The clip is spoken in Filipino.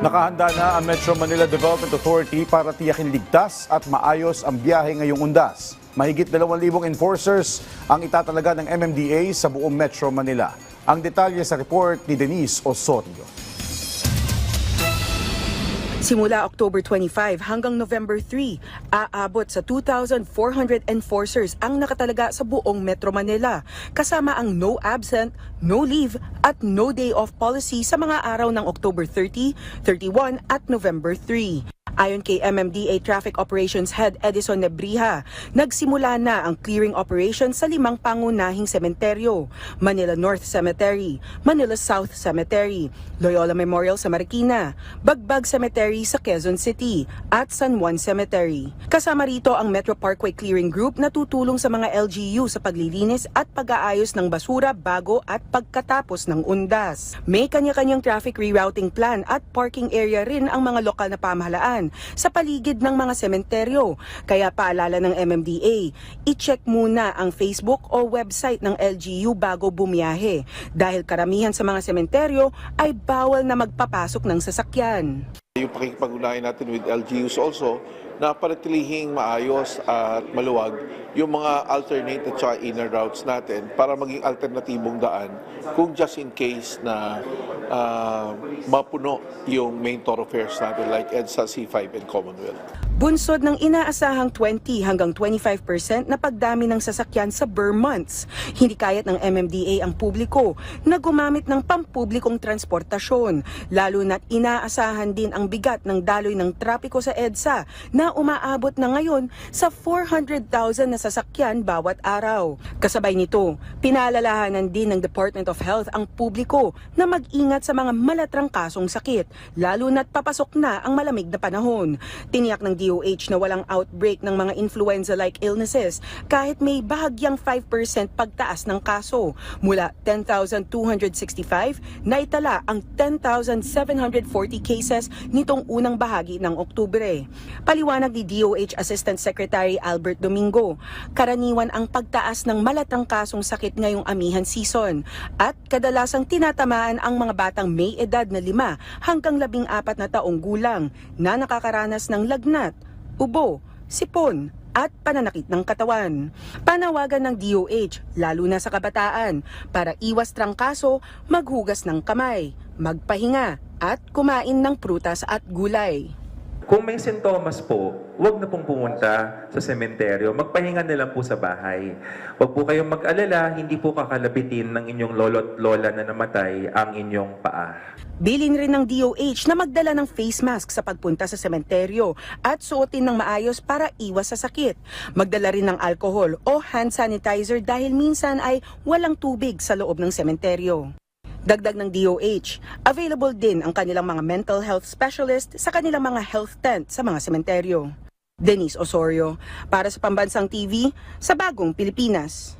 Nakahanda na ang Metro Manila Development Authority para tiyakin ligtas at maayos ang biyahe ngayong undas. Mahigit 2,000 enforcers ang itatalaga ng MMDA sa buong Metro Manila. Ang detalye sa report ni Denise Osorio. Simula October 25 hanggang November 3, aabot sa 2,400 enforcers ang nakatalaga sa buong Metro Manila, kasama ang no absent, no leave at no day off policy sa mga araw ng October 30, 31 at November 3. Ayon kay MMDA Traffic Operations Head Edison Nebriha, nagsimula na ang clearing operation sa limang pangunahing sementeryo, Manila North Cemetery, Manila South Cemetery, Loyola Memorial sa Marikina, Bagbag Cemetery sa Quezon City, at San Juan Cemetery. Kasama rito ang Metro Parkway Clearing Group na tutulong sa mga LGU sa paglilinis at pag-aayos ng basura bago at pagkatapos ng undas. May kanya-kanyang traffic rerouting plan at parking area rin ang mga lokal na pamahalaan sa paligid ng mga sementeryo. Kaya paalala ng MMDA, i-check muna ang Facebook o website ng LGU bago bumiyahe dahil karamihan sa mga sementeryo ay bawal na magpapasok ng sasakyan. Yung pakikipag-ugnayan natin with LGUs also na panatilihing maayos at maluwag yung mga alternate at saka inner routes natin para maging alternatibong daan kung just in case na ah, mapuno yung main thoroughfares natin like EDSA, C5 and Commonwealth. Bunsod ng inaasahang 20 hanggang 25% na pagdami ng sasakyan sa Burr months. Hindi kayat ng MMDA ang publiko na gumamit ng pampublikong transportasyon, lalo na't inaasahan din ang bigat ng daloy ng trapiko sa EDSA na umaabot na ngayon sa 400,000 na sasakyan bawat araw. Kasabay nito, pinaalalahanan din ng Department of Health ang publiko na mag-ingat sa mga malatrang kasong sakit, lalo na't papasok na ang malamig na panahon. Tiniyak ng DOH na walang outbreak ng mga influenza-like illnesses kahit may bahagyang 5% pagtaas ng kaso. Mula 10,265, naitala ang 10,740 cases nitong unang bahagi ng Oktubre. Paliwanag ni DOH Assistant Secretary Albert Domingo, karaniwan ang pagtaas ng malatang kasong sakit ngayong amihan season at kadalasang tinatamaan ang mga batang may edad na 5 hanggang 14 na taong gulang na nakakaranas ng lagnat, ubo, sipon, at pananakit ng katawan. Panawagan ng DOH, lalo na sa kabataan, para iwas trangkaso, maghugas ng kamay, magpahinga, at kumain ng prutas at gulay. Kung may sintomas po, huwag na pong pumunta sa sementeryo. Magpahinga na lang po sa bahay. Huwag po kayong mag-alala, hindi po kakalabitin ng inyong lolo't lola na namatay ang inyong paa. Bilin rin ng DOH na magdala ng face mask sa pagpunta sa sementeryo at suotin ng maayos para iwas sa sakit. Magdala rin ng alcohol o hand sanitizer dahil minsan ay walang tubig sa loob ng sementeryo. Dagdag ng DOH, available din ang kanilang mga mental health specialist sa kanilang mga health tent sa mga sementeryo. Denise Osorio, para sa Pambansang TV, sa Bagong Pilipinas.